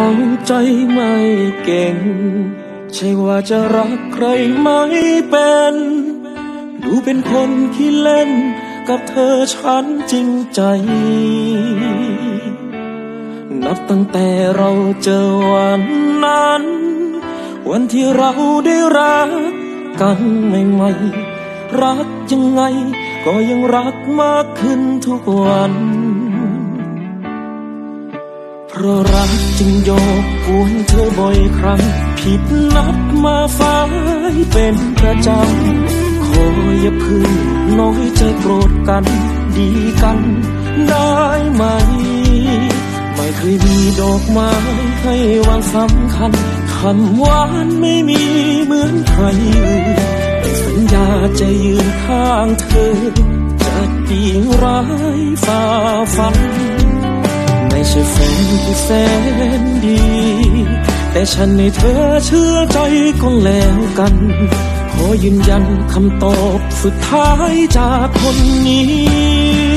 เอาใจไม่เก่ง ใช่ว่าจะรักใครไม่เป็น ดูเป็นคนที่เล่น กับเธอฉันจริงใจ นับตั้งแต่เราเจอวันนั้น วันที่เราได้รักกันใหม่ๆรักยังไง ก็ยังรักมากขึ้นทุกวัน เพราะรักจึงโยกกวนเธอบ่อยครั้ง ผิดนัดมาฟ้ายเป็นประจำ ขออย่าเพึ่งน้อยใจโกรธกัน ดีกันได้ไหม ไม่เคยมีดอกไม้ให้วันสำคัญคำหวานไม่มีเหมือนใครอื่นแต่สัญญาจะยืนข้างเธอ จะดีร้ายฝ่าฟัน ช่แฟนที่แสนดี แต่ฉันให้เธอเชื่อใจก็แล้วกัน ขอยืนยันคำตอบสุดท้ายจากคนนี้